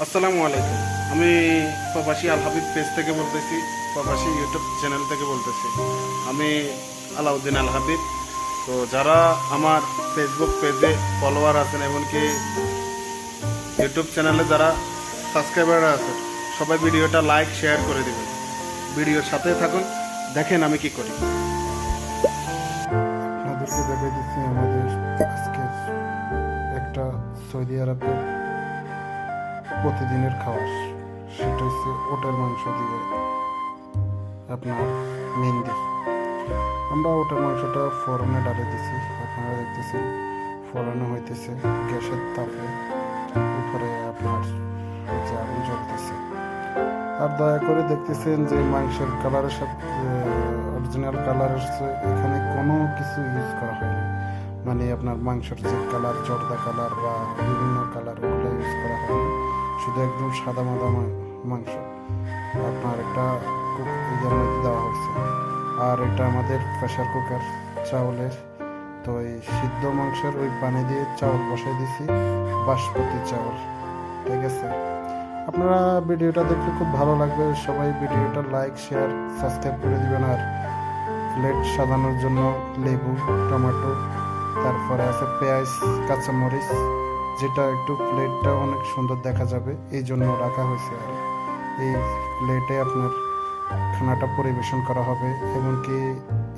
আসসালামু আলাইকুম। আমি প্রবাসী আল হাবিব পেজ থেকে বলতেছি, প্রবাসী ইউটিউব চ্যানেল থেকে বলতেছি। আমি আলাউদ্দিন আল হাবিব। তো যারা আমার ফেসবুক পেজে ফলোয়ার আছেন এমনকি ইউটিউব চ্যানেলে যারা সাবস্ক্রাইবার আছেন, সবাই ভিডিওটা লাইক শেয়ার করে দেবেন। ভিডিওর সাথে থাকুন, দেখেন আমি কি করি। আপনাদেরকে দেখাই দিচ্ছি আমাদের একটা সৌদি আরবের প্রতিদিনের খাবার, সেটা হচ্ছে ওটার মাংস দিয়ে আপনার মেহেন্দি। আমরা ওটার মাংসটা ফোড়নে ডালে দিছি, আপনারা দেখতেছেন, ফোড়ানো হইতেছে গ্যাসের তাপে উপরে আপনার যে আগুন জ্বলতেছে। আর দয়া করে দেখতেছেন যে মাংসের কালারের সাথে অরিজিনাল কালার সে- এখানে কোনো কিছু ইউজ করা হয়নি মানে আপনার মাংসের যে কালার জর্দা কালার বা বিভিন্ন কালার ওগুলো ইউজ করা হয়নি শুধু একদম সাদা মাদা মাংস। আপনার একটা ইয়ের মধ্যে দেওয়া হয়েছে। আর এটা আমাদের প্রেশার কুকার চাউলের। তো এই সিদ্ধ মাংসের ওই পানি দিয়ে চাউল বসাই দিছি বাসমতি চাউল। ঠিক আছে? আপনারা ভিডিওটা দেখলে খুব ভালো লাগবে। সবাই ভিডিওটা লাইক শেয়ার সাবস্ক্রাইব করে দিবেন। আর প্লেট সাজানোর জন্য লেবু, টমেটো, তারপরে আছে পেঁয়াজ, কাঁচামরিচ। যেটা একটু প্লেটটা অনেক সুন্দর দেখা যাবে, এই জন্য রাখা হয়েছে আর এই প্লেটে আপনার খানাটা পরিবেশন করা হবে, এমনকি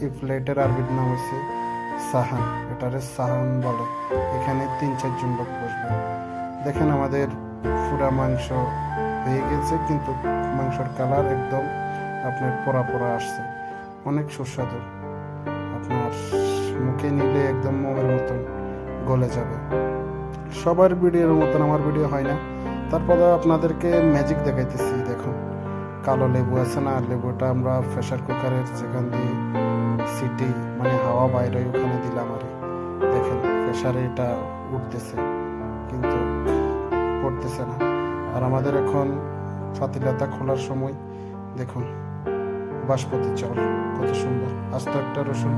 এই প্লেটের আরবির নাম হয়েছে সাহান, এটারে সাহান বলে। এখানে তিন, চারজন লোক বসবে। দেখেন আমাদের পুরা মাংস হয়ে গেছে, কিন্তু মাংসের কালার একদম আপনার পোড়া পোড়া আসছে। অনেক সুস্বাদু। আপনার মুখে নিলে একদম মোমের মতন গলে যাবে। সবার ভিডিওর মতন আমার ভিডিও হয় না। তারপরে আপনাদেরকে ম্যাজিক দেখাইতেছি, দেখুন। কালো লেবু আছে না লেবুটা আমরা প্রেশার কুকারের যেখান দিয়ে সিটি মানে হাওয়া বাইরে, ওখানে দিলাম আর দেখেন প্রেশারে এটা উঠতেছে, কিন্তু পড়তেছে না। আর আমাদের এখন ফাতিলাতা খোলার সময়, দেখুন, বাসপতি চাউল, কত সুন্দর। আস্ত একটা রসুন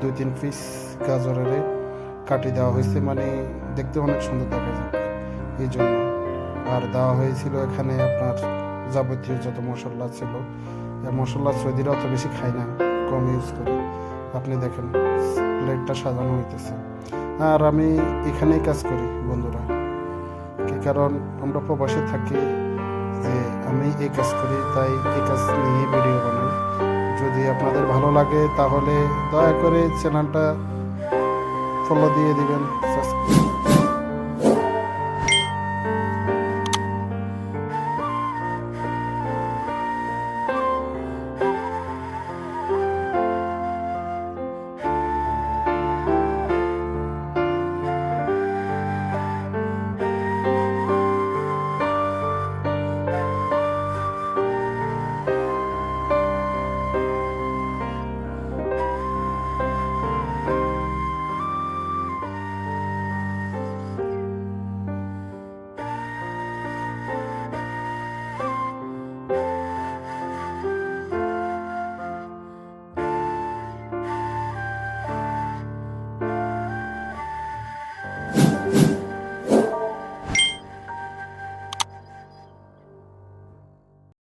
দুই তিন পিস গাজরের কাটি দেওয়া হয়েছে মানে দেখতে অনেক সুন্দর দেখা যায়। এই জন্য আর দেওয়া হয়েছিল এখানে আপনার যাবতীয় যত মশলা ছিল মশলা সৌদিরা অত বেশি খায় না, কম ইউজ করি। আপনি দেখেন প্লেটটা সাজানো হইতেছে। আর আমি এখানেই কাজ করি, বন্ধুরা। কি কারণ, আমরা প্রবাসে থাকি যে আমি এই কাজ করি, তাই এই কাজ নিয়ে ভিডিও বানাই। যদি আপনাদের ভালো লাগে, তাহলে দয়া করে চ্যানেলটা ফলো দিয়ে দিবেন সাবস্ক্রাইব